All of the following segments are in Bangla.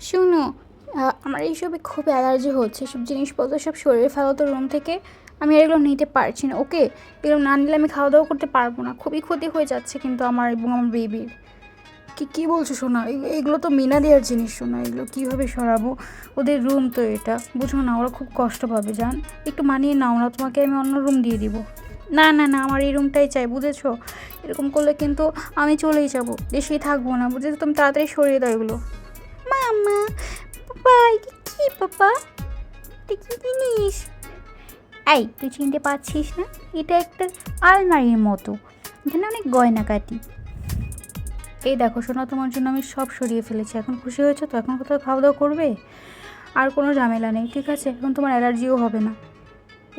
শুনো আমার এইসবে খুব অ্যালার্জি হচ্ছে। সব জিনিসপত্র সব শরীরে ফেলো তো রুম থেকে। আমি আর এগুলো নিতে পারছি না ওকে? এগুলো না নিলে আমি খাওয়া দাওয়া করতে পারব না। খুবই ক্ষতি হয়ে যাচ্ছে কিন্তু আমার এবং আমার বেবির। কি কী বলছো শোনা এগুলো তো মিনা দেওয়ার জিনিস শোনা এগুলো কীভাবে সরাবো? ওদের রুম তো এটা। বুঝো না ওরা খুব কষ্ট পাবে জান? একটু মানিয়ে নাও না তোমাকে আমি অন্য রুম দিয়ে দিব। না না না আমার এই রুমটাই চাই বুঝেছ? এরকম করলে কিন্তু আমি চলেই যাব। দেশেই থাকব না বুঝেছ? তুমি তাড়াতাড়ি সরিয়ে দাও এগুলো। মামা পাপা এটা কি পাপা এটা কি জিনিস এই তুই চিনতে পারছিস না? এটা একটা আলমারির মতো। এখানে অনেক গয়না কাটি। এই দেখো শোনা তোমার জন্য আমি সব সরিয়ে ফেলেছি। এখন খুশি হয়েছে তো? এখন কোথাও খাওয়া দাওয়া করবে? আর কোনো ঝামেলা নেই, ঠিক আছে? এখন তোমার অ্যালার্জিও হবে না।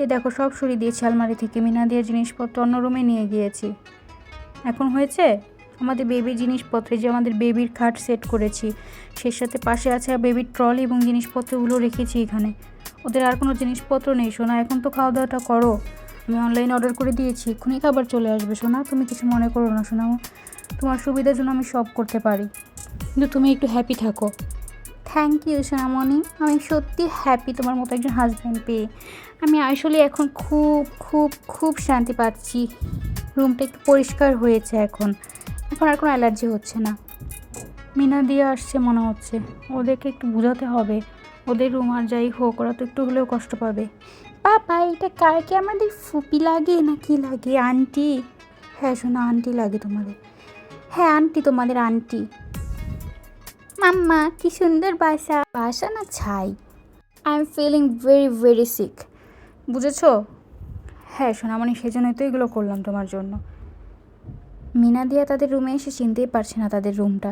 এই দেখো, সব সরিয়ে দিয়েছি আলমারি থেকে। মিনা দিয়ে জিনিসপত্র অন্য রুমে নিয়ে গিয়েছি। এখন হয়েছে? আমাদের বেবির জিনিসপত্র যে আমাদের বেবির খাট সেট করেছি, সেই সাথে পাশে আছে বেবির ট্রলি এবং জিনিসপত্রগুলো রেখেছি এখানে। ওদের আর কোনো জিনিসপত্র নেই, সোনা, এখন তো খাওয়া দাওয়াটা করো। আমি অনলাইন অর্ডার করে দিয়েছি, এক্ষুনি খাবার চলে আসবে, সোনা। তুমি কিছু মনে করো না, সোনা। তোমার সুবিধার জন্য আমি সব করতে পারি। কিন্তু তুমি একটু হ্যাপি থাকো। থ্যাংক ইউ সোনামণি আমি সত্যি হ্যাপি তোমার মতো একজন হাজব্যান্ড পেয়ে। আমি আসলে এখন খুব খুব খুব শান্তি পাচ্ছি। রুমটা একটু পরিষ্কার হয়েছে এখন। এখন আর কোনো অ্যালার্জি হচ্ছে না। মিনা দিয়ে আসছে মনে হচ্ছে। ওদেরকে একটু বোঝাতে হবে। ওদের রুম আর যাই হোক, ওরা তো একটু হলেও কষ্ট পাবে। বাবা, এটা কার কি আমাদের ফুপি লাগে না কি লাগে? আন্টি? হ্যাঁ শোনো, আন্টি লাগে তোমাদের। হ্যাঁ আন্টি তোমাদের আন্টি। মাম্মা, কি সুন্দর বাসা। বাসা না ছাই। I am feeling very very sick বুঝেছ? হ্যাঁ সোনামণি, সেজন্যই তো এগুলো করলাম তোমার জন্য। মিনা দিয়া তাদের রুমে এসে চিনতেই পারছে না তাদের রুমটা।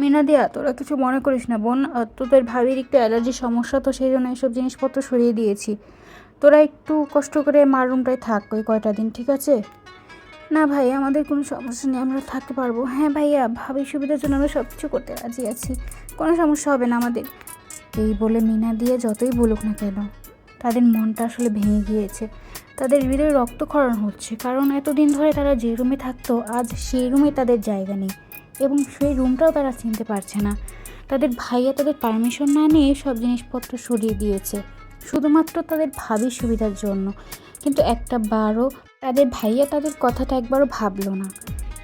মিনা দিয়া, তোরা কিছু মনে করিস না বোন তোদের ভাবির একটু অ্যালার্জির সমস্যা, তো সেই জন্য এইসব জিনিসপত্র সরিয়ে দিয়েছি। তোরা একটু কষ্ট করে মার রুমটায় থাক ওই কয়টা দিন, ঠিক আছে? না ভাই, আমাদের কোনো সমস্যা নেই, আমরা থাকতে পারব। হ্যাঁ ভাইয়া ভাবির সুবিধার জন্য আমরা সব কিছু করতে রাজি আছি। কোনো সমস্যা হবে না আমাদের। এই বলে মিনা দিয়ে যতই বলুক না কেন তাদের মনটা আসলে ভেঙে গিয়েছে। তাদের হৃদয়ে রক্তক্ষরণ হচ্ছে। কারণ এতদিন ধরে তারা যে রুমে থাকতো, আজ সেই রুমে তাদের জায়গা নেই এবং সেই রুমটাও তারা চিনতে পারছে না। তাদের ভাইয়া তাদের পারমিশন না নিয়ে সব জিনিসপত্র সরিয়ে দিয়েছে। শুধুমাত্র তাদের ভাবির সুবিধার জন্য। কিন্তু একটা বারও তাদের ভাইয়া তাদের কথাটা একবারও ভাবলো না।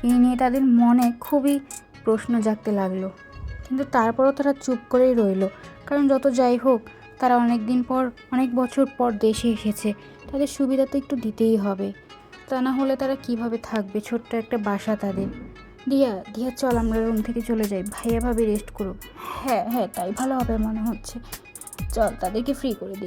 এই নিয়ে তাদের মনে খুবই প্রশ্ন জাগতে লাগল। কিন্তু তারপরও তারা চুপ করেই রইল। কারণ যত যাই হোক তারা অনেক দিন পর, অনেক বছর পর দেশে এসেছে। তাদের সুবিধা তো একটু দিতেই হবে। তা না হলে তারা কীভাবে থাকবে? ছোট্ট একটা বাসা তাদের। দিয়া দিয়া চল, আমরা রুম থেকে চলে যাই। ভাইয়া ভাবে রেস্ট করুক। হ্যাঁ হ্যাঁ তাই ভালো হবে মনে হচ্ছে। চল, তাদেরকে ফ্রি করে দিই।